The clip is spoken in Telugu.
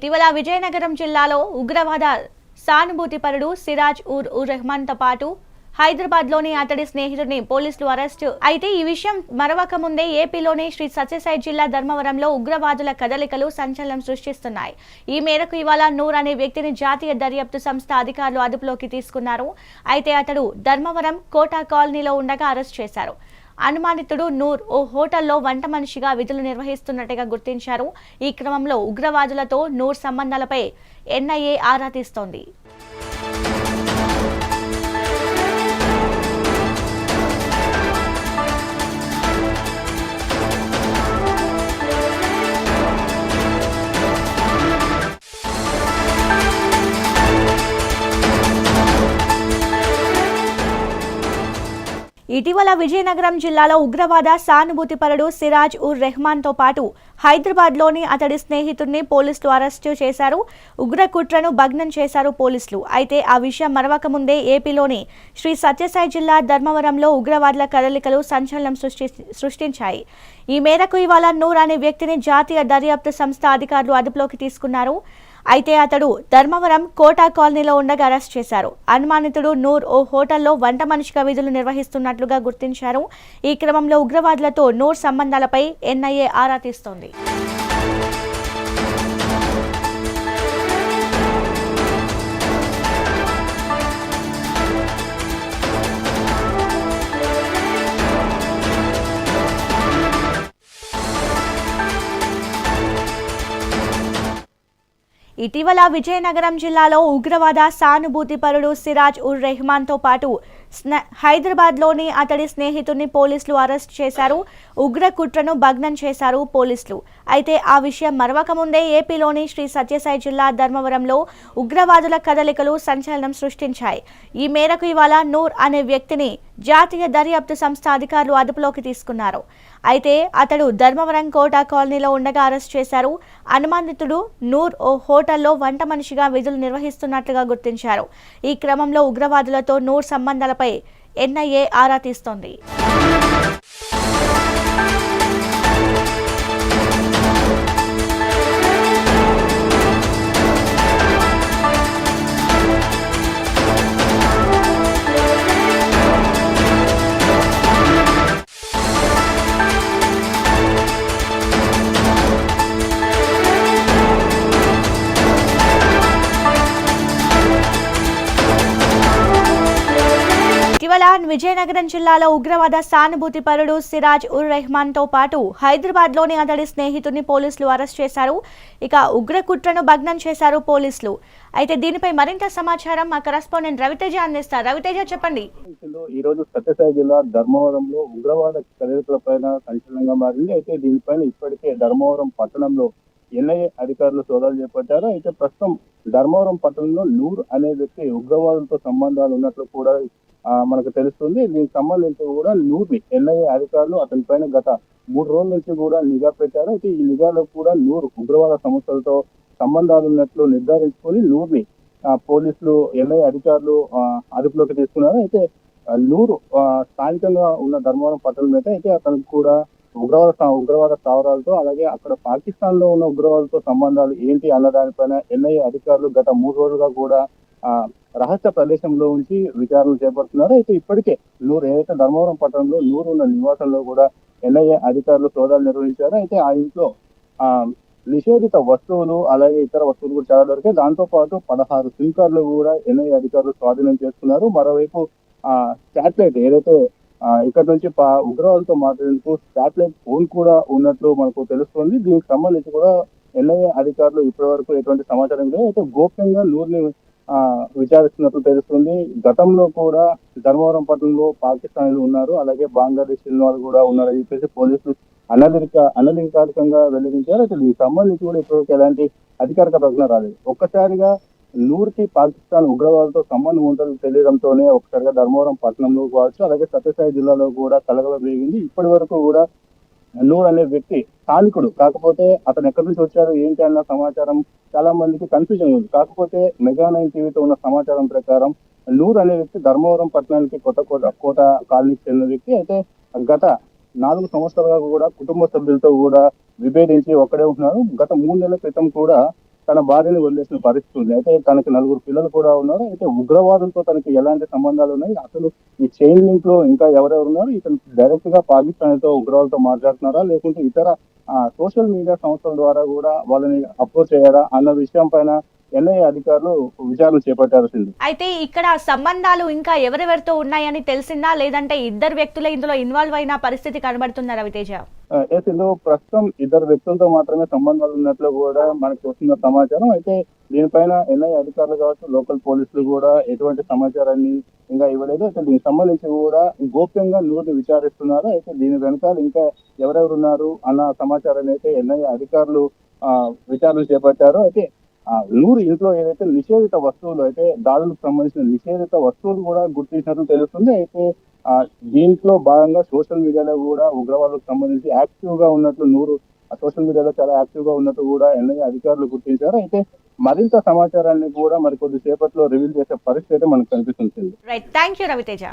ఇటీవల విజయనగరం జిల్లాలో ఉగ్రవాద సానుభూతిపరుడు సిరాజ్ ఉర్ ఉర్ రెహమాన్తో పాటు హైదరాబాద్లోని అతడి స్నేహితుడిని పోలీసులు అరెస్టు. అయితే ఈ విషయం మరవక ముందే ఏపీలోని శ్రీ సత్యసాయి జిల్లా ధర్మవరంలో ఉగ్రవాదుల కదలికలు సంచలనం సృష్టిస్తున్నాయి. ఈ మేరకు ఇవాళ నూర్ అనే వ్యక్తిని జాతీయ దర్యాప్తు సంస్థ అధికారులు అదుపులోకి తీసుకున్నారు. అయితే అతడు ధర్మవరం కోటా కాలనీలో ఉండగా అరెస్ట్ చేశారు. అనుమానితుడు నూర్ ఓ హోటల్లో వంట మనిషిగా విధులు నిర్వహిస్తున్నట్టుగా గుర్తించారు. ఈ క్రమంలో ఉగ్రవాదులతో నూర్ సంబంధాలపై ఎన్ఐఏ ఆరా తీస్తోంది. ఇటీవల విజయనగరం జిల్లాలో ఉగ్రవాద సానుభూతిపరుడు సిరాజ్ ఉర్ రెహమాన్తో పాటు హైదరాబాద్లోని అతడి స్నేహితుడిని పోలీసులు అరెస్టు చేశారు. ఉగ్ర కుట్రను భగ్నం చేశారు పోలీసులు. అయితే ఆ విషయం మరవక ముందే ఏపీలోని శ్రీ సత్యసాయి జిల్లా ధర్మవరంలో ఉగ్రవాదుల కదలికలు సంచలనం సృష్టి సృష్టించాయి. ఈ మేరకు ఇవాళ నూర్ అనే వ్యక్తిని జాతీయ దర్యాప్తు సంస్థ అధికారులు అదుపులోకి తీసుకున్నారు. అయితే అతడు ధర్మవరం కోటా కాలనీలో ఉండగా అరెస్ట్ చేశారు. అనుమానితుడు నూర్ ఓ హోటల్లో వంట మనిషిగా విధులు నిర్వహిస్తున్నట్లుగా గుర్తించారు. ఈ క్రమంలో ఉగ్రవాదులతో నూర్ సంబంధాలపై ఎన్ఐఏ ఆరా తీస్తోంది. ఇటీవల విజయనగరం జిల్లాలో ఉగ్రవాద సానుభూతిపరుడు సిరాజ్ ఉర్ రెహమాన్తో పాటు స్న హైదరాబాద్లోని అతడి స్నేహితుడిని పోలీసులు అరెస్ట్ చేశారు. ఉగ్ర కుట్రను భగ్నం చేశారు పోలీసులు. అయితే ఆ విషయం మరవకముందే ఏపీలోని శ్రీ సత్యసాయి జిల్లా ధర్మవరంలో ఉగ్రవాదుల కదలికలు సంచలనం సృష్టించాయి. ఈ మేరకు ఇవాళ నూర్ అనే వ్యక్తిని జాతీయ దర్యాప్తు సంస్థ అధికారులు అదుపులోకి తీసుకున్నారు. అయితే అతడు ధర్మవరం కోటా కాలనీలో ఉండగా అరెస్ట్ చేశారు. అనుమానితుడు నూర్ ఓ హోటల్లో వంట మనిషిగా విధులు నిర్వహిస్తున్నట్లుగా గుర్తించారు. ఈ క్రమంలో ఉగ్రవాదులతో నూర్ సంబంధాలపై ఎన్ఐఏ ఆరా తీస్తోంది. విజయనగరం జిల్లాలో ఉగ్రవాద సానుభూతిపరుడు సిరాజ్ ఉర్ రెహమాన్తో పాటు హైదరాబాద్లోని అతడి స్నేహితుడిని పోలీసులు అరెస్ట్ చేశారు. ఇక ఉగ్రకుట్రను భగ్నం చేశారు పోలీసులు. అయితే దీనిపై మరింత సమాచారం మా కరస్పాండెంట్ రవితేజ అందిస్తారు. రవితేజ చెప్పండి. ఈ రోజు సత్యసాయి జిల్లా ధర్మవరంలో ఉగ్రవాద కదలికల పైన సంచలనంగా మారింది. అయితే దీనిపైన ఇప్పటికే ధర్మవరం పట్టణంలో ఎన్ఐఏ అధికారులు సోదాలు చేపట్టారు. అయితే ప్రస్తుతం ధర్మవరం పట్టణంలో నూర్ అనే వ్యక్తి ఉగ్రవాదులతో సంబంధాలు ఉన్నట్లు కూడా మనకు తెలుస్తుంది దీనికి సంబంధించి కూడా నూర్ని ఎన్ఐఏ అధికారులు అతని పైన గత మూడు రోజుల నుంచి కూడా నిఘా పెట్టారు. అయితే ఈ నిఘాలో కూడా నూరు ఉగ్రవాద సంస్థలతో సంబంధాలు ఉన్నట్లు నిర్ధారించుకొని నూర్ని పోలీసులు ఎన్ఐఏ అధికారులు అదుపులోకి తీసుకున్నారు. అయితే నూరు స్థానికంగా ఉన్న ధర్మవరం పట్టణం మీద అయితే అతనికి కూడా ఉగ్రవాద ఉగ్రవాద స్థావరాలతో అలాగే అక్కడ పాకిస్తాన్లో ఉన్న ఉగ్రవాదులతో సంబంధాలు ఏంటి అన్న దానిపైన ఎన్ఐఏ అధికారులు గత మూడు రోజులుగా కూడా రహస్య ప్రదేశంలో ఉంచి విచారణలు చేపడుతున్నారు. అయితే ఇప్పటికే నూరు ఏదైతే ధర్మవరం పట్టణంలో నూరు ఉన్న నివాసంలో కూడా ఎన్ఐఏ అధికారులు సోదాలు నిర్వహించారు. అయితే ఆ ఇంట్లో ఆ నిషేధిత వస్తువులు అలాగే ఇతర వస్తువులు కూడా చాలా దొరికాయి. దాంతో పాటు పదహారు సిమ్ కార్డులు కూడా ఎన్ఐఏ అధికారులు స్వాధీనం చేసుకున్నారు. మరోవైపు ఆ శాటిలైట్ ఏదైతే ఇక్కడ నుంచి పా- ఉగ్రవాదులతో మాట్లాడేందుకు శాటిలైట్ ఫోన్ కూడా ఉన్నట్లు మనకు తెలుస్తుంది. దీనికి సంబంధించి కూడా ఎన్ఐఏ అధికారులు ఇప్పటి వరకు ఎటువంటి సమాచారం లేదు. అయితే గోప్యంగా నూరుని విచారిస్తున్నట్లు తెలుస్తుంది. గతంలో కూడా ధర్మవరం పట్టణంలో పాకిస్తానీలు ఉన్నారు. అలాగే బంగ్లాదేశ్ వాళ్ళు కూడా ఉన్నారని చెప్పేసి పోలీసులు అనధిక అనధికారికంగా వెల్లడించారు. అసలు ఈ సంబంధించి కూడా ఇప్పటివరకు ఎలాంటి అధికారిక ప్రకటన రాలేదు. ఒక్కసారిగా నూరుకి పాకిస్తాన్ ఉగ్రవాదులతో సంబంధం ఉంటుంది తెలియడంతోనే ఒకసారిగా ధర్మవరం పట్టణంలో కావచ్చు అలాగే సత్యసాయి జిల్లాలో కూడా కలగల వేగింది ఇప్పటి వరకు కూడా నూర్ అనే వ్యక్తి స్థానికుడు. కాకపోతే అతను ఎక్కడి నుంచి వచ్చాడు ఏంటి అన్న సమాచారం చాలా మందికి కన్ఫ్యూజన్ ఉంది. కాకపోతే మెగా నైన్ టీవీతో ఉన్న సమాచారం ప్రకారం నూర్ అనే వ్యక్తి ధర్మవరం పట్టణానికి కొత్త కోట కోట కాలనీకి చెందిన వ్యక్తి. అయితే గత నాలుగు సంవత్సరాలుగా కూడా కుటుంబ సభ్యులతో కూడా విభేదించి ఒక్కడే ఉంటున్నారు. గత మూడు నెలల క్రితం కూడా తన భార్యని వదిలేసిన పరిస్థితి ఉంది. అయితే తనకి నలుగురు పిల్లలు కూడా ఉన్నారు. అయితే ఉగ్రవాదులతో తనకి ఎలాంటి సంబంధాలు ఉన్నాయి? అసలు ఈ చైన్ లింక్లో ఇంకా ఎవరెవరు ఉన్నారు? ఇతను డైరెక్ట్గా పాకిస్తాన్తో ఉగ్రవాదులతో మాట్లాడుతున్నారా? లేకుంటే ఇతర సోషల్ మీడియా సంస్థల ద్వారా కూడా వాళ్ళని అప్రోచ్ అయ్యారా అన్న విషయం పైన ఎన్ఐఏ అధికారులు విచారణ చేపట్టారు సింధు అయితే ఇక్కడ సంబంధాలు ఇంకా ఎవరెవరితో ఉన్నాయని తెలిసిందా? లేదంటే ఇద్దరు వ్యక్తులే ఇందులో ఇన్వాల్వ్ అయిన పరిస్థితి కనబడుతుందా రవితేజ? ఎస్ ఇందులో ప్రస్తుతం ఇద్దరు వ్యక్తులతో మాత్రమే సంబంధాలు ఉన్నట్లు కూడా మనకు వస్తున్న సమాచారం. అయితే దీనిపైన ఎన్ఐ అధికారులు కావచ్చు లోకల్ పోలీసులు కూడా ఎటువంటి సమాచారాన్ని ఇంకా ఇవ్వలేదు. అయితే దీనికి సంబంధించి కూడా గోప్యంగా నూరు విచారిస్తున్నారు. అయితే దీని వెనకాల ఇంకా ఎవరెవరు ఉన్నారు అన్న సమాచారాన్ని అయితే ఎన్ఐ అధికారులు విచారణ చేపట్టారు. అయితే ఆ నూరు ఇంట్లో ఏదైతే నిషేధిత వస్తువులు అయితే దాడులకు సంబంధించిన నిషేధిత వస్తువులు కూడా గుర్తించినట్లు తెలుస్తుంది. అయితే ఆ దీంట్లో భాగంగా సోషల్ మీడియాలో కూడా ఉగ్రవాదులకు సంబంధించి యాక్టివ్గా ఉన్నట్లు నూరు సోషల్ మీడియాలో చాలా యాక్టివ్గా ఉన్నట్టు కూడా ఎన్ఐ అధికారులు గుర్తించారు. అయితే మరింత సమాచారాన్ని కూడా మరి కొద్దిసేపట్లో రివీల్ చేసే పరిస్థితి అయితే మనకు కనిపిస్తుంది. Right thank you Raviteja